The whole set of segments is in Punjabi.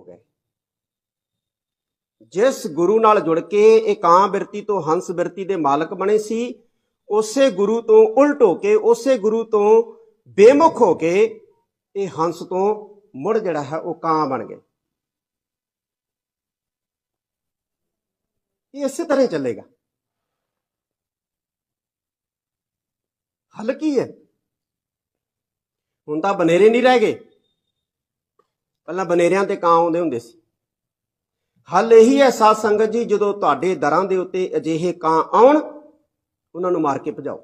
ਹੋ ਗਏ। ਜਿਸ ਗੁਰੂ ਨਾਲ ਜੁੜ ਕੇ ਇਹ ਕਾਂ ਬਿਰਤੀ ਤੋਂ ਹੰਸ ਬਿਰਤੀ ਦੇ ਮਾਲਕ ਬਣੇ ਸੀ, ਉਸੇ ਗੁਰੂ ਤੋਂ ਉਲਟ ਹੋ ਕੇ, ਉਸੇ ਗੁਰੂ ਤੋਂ ਬੇਮੁਖ ਹੋ ਕੇ ਇਹ ਹੰਸ ਤੋਂ ਮੁੜ ਜਿਹੜਾ ਹੈ ਉਹ ਕਾਂ ਬਣ ਗਏ। ਇਹ ਇਸੇ ਤਰ੍ਹਾਂ ਚੱਲੇਗਾ। ਹੱਲ ਕੀ ਹੈ? ਹੁਣ ਤਾਂ ਬਨੇਰੇ ਨਹੀਂ ਰਹਿ ਗਏ। ਪਹਿਲਾਂ ਬਨੇਰਿਆਂ ਤੇ ਕਾਂ ਆਉਂਦੇ ਹੁੰਦੇ ਸੀ। ਹੱਲ ਇਹੀ ਹੈ ਸਾਧ ਸੰਗਤ ਜੀ ਜਦੋਂ ਤੁਹਾਡੇ ਦਰਾਂ ਦੇ ਉੱਤੇ ਅਜਿਹੇ ਕਾਂ ਆਉਣ, ਉਹਨਾਂ ਨੂੰ ਮਾਰ ਕੇ ਭਜਾਓ।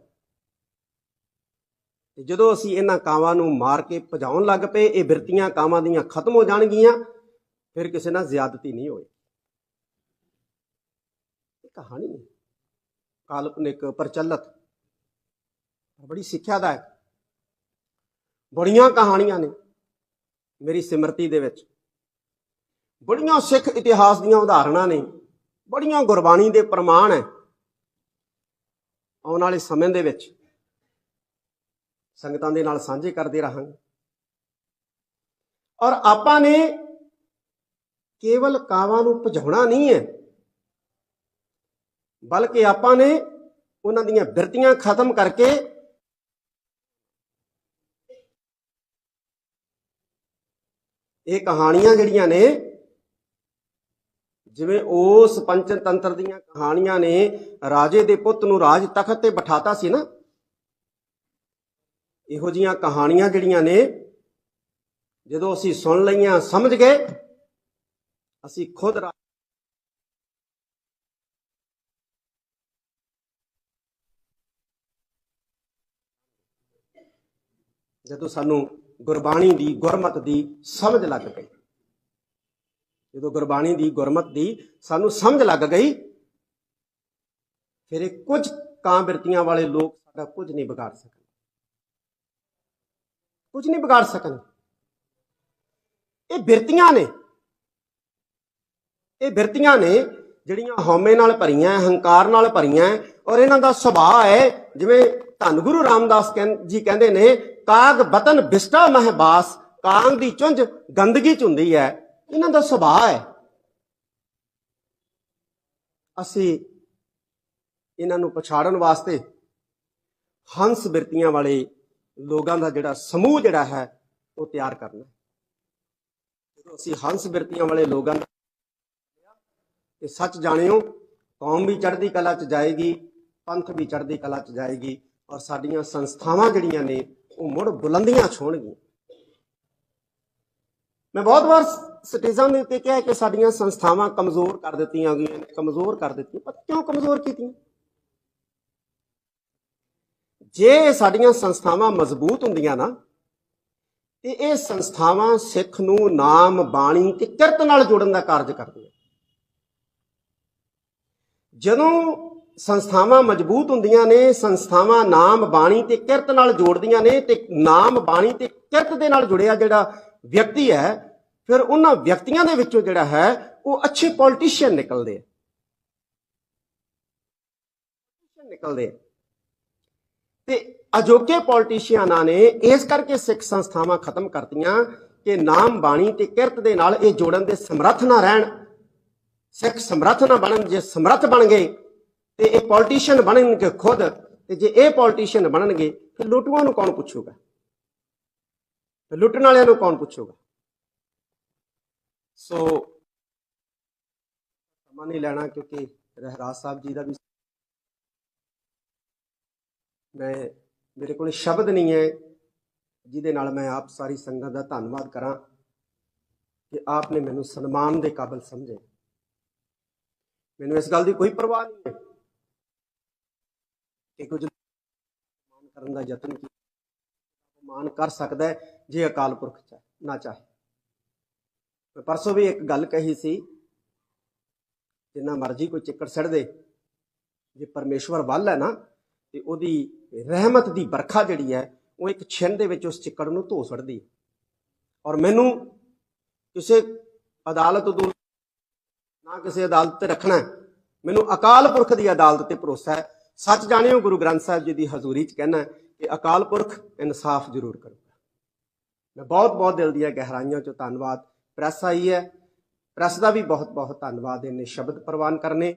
ਤੇ ਜਦੋਂ ਅਸੀਂ ਇਹਨਾਂ ਕਾਵਾਂ ਨੂੰ ਮਾਰ ਕੇ ਭਜਾਉਣ ਲੱਗ ਪਏ, ਇਹ ਬਿਰਤੀਆਂ ਕਾਵਾਂ ਦੀਆਂ ਖਤਮ ਹੋ ਜਾਣਗੀਆਂ, ਫਿਰ ਕਿਸੇ ਨਾਲ ਜ਼ਿਆਦਤੀ ਨਹੀਂ ਹੋਏ ਇਹ ਕਹਾਣੀ ਹੈ। ਕਾਲਪਨਿਕ ਪ੍ਰਚਲਿਤ, ਬੜੀ ਸਿੱਖਿਆ ਦਾ ਹੈ ਬੜੀਆਂ ਕਹਾਣੀਆਂ ਨੇ। ਮੇਰੀ ਸਿਮਰਤੀ ਦੇ ਵਿੱਚ। ਬੜੀਆਂ ਸਿੱਖ ਇਤਿਹਾਸ ਦੀਆਂ ਉਦਾਹਰਣਾਂ ਨੇ, ਬੜੀਆਂ ਗੁਰਬਾਣੀ ਦੇ ਪ੍ਰਮਾਣ ਹੈ। ਆਉਣ ਵਾਲੇ ਸਮੇਂ ਦੇ ਵਿੱਚ ਸੰਗਤਾਂ ਦੇ ਨਾਲ ਸਾਂਝੇ ਕਰਦੇ ਰਹਾਂਗੇ। ਔਰ ਆਪਾਂ ਨੇ ਕੇਵਲ ਕਾਵਾਂ ਨੂੰ ਭਜਾਉਣਾ ਨਹੀਂ ਹੈ, ਬਲਕਿ ਆਪਾਂ ਨੇ ਉਹਨਾਂ ਦੀਆਂ ਬਿਰਤੀਆਂ ਖਤਮ ਕਰਕੇ ਇਹ ਕਹਾਣੀਆਂ ਜਿਹੜੀਆਂ ਨੇ, ਜਿਵੇਂ ਉਸ ਪੰਚਤੰਤਰ ਦੀਆਂ ਕਹਾਣੀਆਂ ਨੇ, ਰਾਜੇ ਦੇ ਪੁੱਤ ਨੂੰ ਰਾਜ ਤਖਤ ਤੇ ਬਿਠਾਤਾ ਸੀ ਨਾ। ਇਹੋ ਜੀਆਂ ਕਹਾਣੀਆਂ ਜਿਹੜੀਆਂ ਨੇ, ਜਦੋਂ ਅਸੀਂ ਸੁਣ ਲਈਆਂ, ਸਮਝ ਗਏ, ਅਸੀਂ ਖੁਦ ਰਾ- ਜਦੋਂ ਸਾਨੂੰ ਗੁਰਬਾਣੀ ਦੀ ਗੁਰਮਤ ਦੀ ਸਮਝ ਲੱਗ ਗਈ। ਜਦੋਂ ਗੁਰਬਾਣੀ ਦੀ ਗੁਰਮਤ ਦੀ ਸਾਨੂੰ ਸਮਝ ਲੱਗ ਗਈ, ਫਿਰ ਇਹ ਕੁਝ ਕਾਂ ਬਿਰਤੀਆਂ ਵਾਲੇ ਲੋਕ ਸਾਡਾ ਕੁਝ ਨਹੀਂ ਵਿਗਾੜ ਸਕਣ। ਕੁਝ ਨਹੀਂ ਵਿਗਾੜ ਸਕਣ। ਇਹ ਬਿਰਤੀਆਂ ਨੇ। ਇਹ ਬਿਰਤੀਆਂ ਨੇ ਜਿਹੜੀਆਂ ਹਉਮੈ ਨਾਲ ਭਰੀਆਂ, ਹੰਕਾਰ ਨਾਲ ਭਰੀਆਂ, ਔਰ ਇਹਨਾਂ ਦਾ ਸੁਭਾਅ ਹੈ, ਜਿਵੇਂ ਧੰਨ ਗੁਰੂ ਰਾਮਦਾਸ ਕਹਿੰ- ਜੀ ਕਹਿੰਦੇ ਨੇ, ਕਾਗ ਬਤਨ ਬਿਸਟਾ ਮਹਿਬਾਸ ਕਾਂਗ ਦੀ ਚੁੰਝ ਗੰਦਗੀ ਚ ਹੁੰਦੀ ਹੈ। ਇਹਨਾਂ ਦਾ ਸੁਭਾਅ ਹੈ। ਅਸੀਂ ਇਹਨਾਂ ਨੂੰ ਪਛਾੜਨ ਵਾਸਤੇ ਹੰਸ ਬਿਰਤੀਆਂ ਵਾਲੇ ਲੋਕਾਂ ਦਾ ਜਿਹੜਾ ਸਮੂਹ ਜਿਹੜਾ ਹੈ, ਉਹ ਤਿਆਰ ਕਰਨਾ ਜਦੋਂ ਅਸੀਂ ਹੰਸ ਬਿਰਤੀਆਂ ਵਾਲੇ ਲੋਕਾਂ ਦਾ ਤੇ ਸੱਚ ਜਾਣਿਓ, ਕੌਮ ਵੀ ਚੜ੍ਹਦੀ ਕਲਾ ਚ ਜਾਏਗੀ, ਪੰਥ ਵੀ ਚੜ੍ਹਦੀ ਕਲਾ ਚ ਜਾਏਗੀ। ਔਰ ਸਾਡੀਆਂ ਸੰਸਥਾਵਾਂ ਜਿਹੜੀਆਂ ਨੇ, ਉਹ ਮੁੜ ਬੁਲੰਦੀਆਂ ਛੋਣਗੀਆਂ। ਮੈਂ ਬਹੁਤ ਵਾਰ ਸਟੇਜਾਂ ਦੇ ਉੱਤੇ ਕਿਹਾ ਕਿ ਸਾਡੀਆਂ ਸੰਸਥਾਵਾਂ ਕਮਜ਼ੋਰ ਕਰ ਦਿੱਤੀਆਂ ਗਈਆਂ ਨੇ, ਕਮਜ਼ੋਰ ਕਰ ਦਿੱਤੀਆਂ, ਪਰ ਕਿਉਂ ਕਮਜ਼ੋਰ ਕੀਤੀਆਂ? ਜੇ ਸਾਡੀਆਂ ਸੰਸਥਾਵਾਂ ਮਜ਼ਬੂਤ ਹੁੰਦੀਆਂ ਨਾ, ਤੇ ਇਹ ਸੰਸਥਾਵਾਂ ਸਿੱਖ ਨੂੰ ਨਾਮ, ਬਾਣੀ ਤੇ ਕਿਰਤ ਨਾਲ ਜੋੜਨ ਦਾ ਕਾਰਜ ਕਰਦੀਆਂ। ਜਦੋਂ ਸੰਸਥਾਵਾਂ ਮਜ਼ਬੂਤ ਹੁੰਦੀਆਂ ਨੇ, ਸੰਸਥਾਵਾਂ ਨਾਮ ਬਾਣੀ ਤੇ ਕਿਰਤ ਨਾਲ ਜੋੜਦੀਆਂ ਨੇ ਤੇ ਨਾਮ ਬਾਣੀ ਤੇ ਕਿਰਤ ਦੇ ਨਾਲ ਜੁੜਿਆ ਜਿਹੜਾ ਵਿਅਕਤੀ ਹੈ, ਫਿਰ ਉਹਨਾਂ ਵਿਅਕਤੀਆਂ ਦੇ ਵਿੱਚੋਂ ਜਿਹੜਾ ਹੈ, ਉਹ ਅੱਛੇ ਪੋਲੀਟੀਸ਼ੀਅਨ ਨਿਕਲਦੇ ਆ। ਨਿਕਲਦੇ ਤੇ ਅਜੋਕੇ ਪੋਲੀਟੀਸ਼ੀਅਨਾਂ ਨੇ ਇਸ ਕਰਕੇ ਸਿੱਖ ਸੰਸਥਾਵਾਂ ਖਤਮ ਕਰਤੀਆਂ ਕਿ ਨਾਮ ਬਾਣੀ ਤੇ ਕਿਰਤ ਦੇ ਨਾਲ ਇਹ ਜੋੜਨ ਦੇ ਸਮਰੱਥ ਨਾ ਰਹਿਣ। ਸਿੱਖ ਸਮਰੱਥ ਨਾ ਬਣਨ, ਜੇ ਸਮਰੱਥ ਬਣ ਗਏ ਤੇ ਇਹ ਪੋਲੀਟੀਸ਼ੀਅਨ ਬਣਨਗੇ ਖੁਦ ਤੇ ਜੇ ਇਹ ਪੋਲੀਟੀਸ਼ੀਅਨ ਬਣਨਗੇ ਫਿਰ ਲੁੱਟੂਆਂ ਨੂੰ ਕੌਣ ਪੁੱਛੂਗਾ? ਤੇ ਲੁੱਟਣ ਵਾਲਿਆਂ ਨੂੰ ਕੌਣ ਪੁੱਛੂਗਾ? ਸੋ ਸਮਾਂ ਨਹੀਂ ਲੈਣਾ ਕਿਉਂਕਿ ਰਹਿਰਾਜ ਸਾਹਿਬ ਜੀ ਦਾ ਵੀ ਮੈਂ ਮੇਰੇ ਕੋਲ ਸ਼ਬਦ ਨਹੀਂ ਹੈ ਜਿਹਦੇ ਨਾਲ ਮੈਂ ਆਪ ਸਾਰੀ ਸੰਗਤ ਦਾ ਧੰਨਵਾਦ ਕਰਾਂ ਕਿ ਆਪ ਨੇ ਮੈਨੂੰ ਸਨਮਾਨ ਦੇ ਕਾਬਿਲ ਸਮਝੇ ਮੈਨੂੰ ਇਸ ਗੱਲ ਦੀ ਕੋਈ ਪਰਵਾਹ ਨਹੀਂ ਹੈ। ਕਿ ਕੁਝ ਮਾਨ ਕਰਨ ਦਾ ਯਤਨ ਕੀਤਾ ਮਾਨ ਕਰ ਸਕਦਾ ਹੈ ਜੇ ਅਕਾਲ ਪੁਰਖ ਚਾਹੇ ਨਾ ਚਾਹੇ। ਮੈਂ ਪਰਸੋਂ ਵੀ ਇੱਕ ਗੱਲ ਕਹੀ ਸੀ, ਜਿੰਨਾ ਮਰਜ਼ੀ ਕੋਈ ਚਿੱਕੜ ਸੜ ਦੇ, ਜੇ ਪਰਮੇਸ਼ਵਰ ਵੱਲ ਹੈ ਨਾ, ਤੇ ਉਹਦੀ ਰਹਿਮਤ ਦੀ ਬਰਖਾ ਜਿਹੜੀ ਹੈ, ਉਹ ਇੱਕ ਛਿੰਨ ਦੇ ਵਿੱਚ ਉਸ ਚਿੱਕੜ ਨੂੰ ਧੋ ਛੱਡਦੀ ਔਰ ਮੈਨੂੰ ਕਿਸੇ ਅਦਾਲਤ ਤੋਂ ਨਾ ਕਿਸੇ ਅਦਾਲਤ ਤੇ ਰੱਖਣਾ ਮੈਨੂੰ ਅਕਾਲ ਪੁਰਖ ਦੀ ਅਦਾਲਤ ਤੇ ਭਰੋਸਾ ਹੈ ਸੱਚ ਜਾਣਿਓ, ਗੁਰੂ ਗ੍ਰੰਥ ਸਾਹਿਬ ਜੀ ਦੀ ਹਜ਼ੂਰੀ 'ਚ ਕਹਿਣਾ ਕਿ ਅਕਾਲ ਪੁਰਖ ਇਨਸਾਫ ਜ਼ਰੂਰ ਕਰੂਗਾ। ਮੈਂ ਬਹੁਤ ਬਹੁਤ ਦਿਲ ਦੀਆਂ ਗਹਿਰਾਈਆਂ 'ਚੋਂ ਧੰਨਵਾਦ। ਪ੍ਰੈਸ ਆਈ ਹੈ। ਪ੍ਰੈਸ ਦਾ ਵੀ ਬਹੁਤ ਬਹੁਤ ਧੰਨਵਾਦ। ਇਹਨੇ ਸ਼ਬਦ ਪ੍ਰਵਾਨ ਕਰਨੇ।